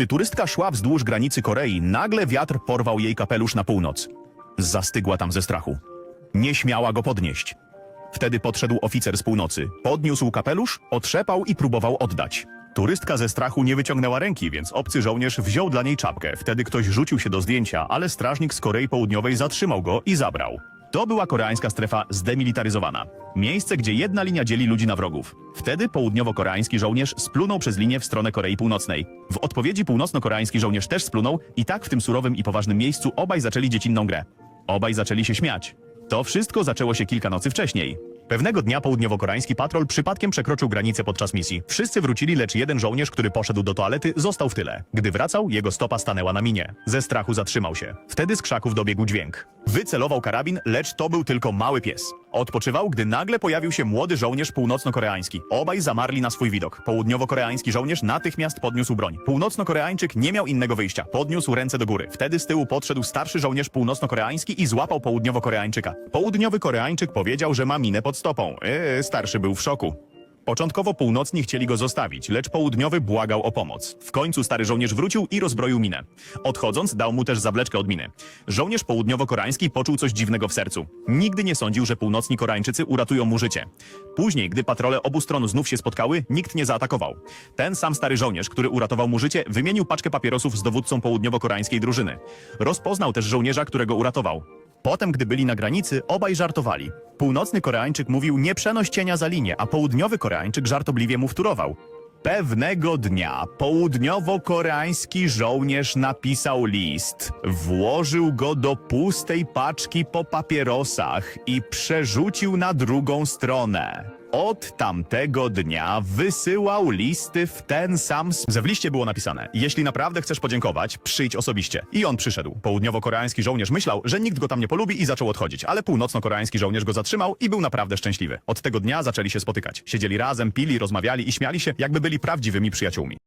Gdy turystka szła wzdłuż granicy Korei, nagle wiatr porwał jej kapelusz na północ. Zastygła tam ze strachu. Nie śmiała go podnieść. Wtedy podszedł oficer z północy, podniósł kapelusz, otrzepał i próbował oddać. Turystka ze strachu nie wyciągnęła ręki, więc obcy żołnierz wziął dla niej czapkę. Wtedy ktoś rzucił się do zdjęcia, ale strażnik z Korei Południowej zatrzymał go i zabrał. To była koreańska strefa zdemilitaryzowana. Miejsce, gdzie jedna linia dzieli ludzi na wrogów. Wtedy południowo-koreański żołnierz splunął przez linię w stronę Korei Północnej. W odpowiedzi północno-koreański żołnierz też splunął i tak w tym surowym i poważnym miejscu obaj zaczęli dziecinną grę. Obaj zaczęli się śmiać. To wszystko zaczęło się kilka nocy wcześniej. Pewnego dnia południowo-koreański patrol przypadkiem przekroczył granicę podczas misji. Wszyscy wrócili, lecz jeden żołnierz, który poszedł do toalety, został w tyle. Gdy wracał, jego stopa stanęła na minie. Ze strachu zatrzymał się. Wtedy z krzaków dobiegł dźwięk. Wycelował karabin, lecz to był tylko mały pies. Odpoczywał, gdy nagle pojawił się młody żołnierz północno-koreański. Obaj zamarli na swój widok. Południowo-koreański żołnierz natychmiast podniósł broń. Północno-koreańczyk nie miał innego wyjścia. Podniósł ręce do góry. Wtedy z tyłu podszedł starszy żołnierz północno-koreański i złapał południowo-koreańczyka. Południowy Koreańczyk powiedział, że ma minę pod stopą. Yy, starszy był w szoku. Początkowo północni chcieli go zostawić, lecz południowy błagał o pomoc. W końcu stary żołnierz wrócił i rozbroił minę. Odchodząc, dał mu też zawleczkę od miny. Żołnierz południowo-koreański poczuł coś dziwnego w sercu. Nigdy nie sądził, że północni Koreańczycy uratują mu życie. Później, gdy patrole obu stron znów się spotkały, nikt nie zaatakował. Ten sam stary żołnierz, który uratował mu życie, wymienił paczkę papierosów z dowódcą południowo-koreańskiej drużyny. Rozpoznał też żołnierza, którego uratował. Potem, gdy byli na granicy, obaj żartowali. Północny Koreańczyk mówił nie przenoś cienia za linię, a południowy Koreańczyk żartobliwie mu wtórował. Pewnego dnia południowo-koreański żołnierz napisał list, włożył go do pustej paczki po papierosach i przerzucił na drugą stronę. Od tamtego dnia wysyłał listy w ten sam sposób. W liście było napisane: Jeśli naprawdę chcesz podziękować, przyjdź osobiście. I on przyszedł. Południowo-koreański żołnierz myślał, że nikt go tam nie polubi i zaczął odchodzić, ale północno-koreański żołnierz go zatrzymał i był naprawdę szczęśliwy. Od tego dnia zaczęli się spotykać. Siedzieli razem, pili, rozmawiali i śmiali się, jakby byli prawdziwymi przyjaciółmi.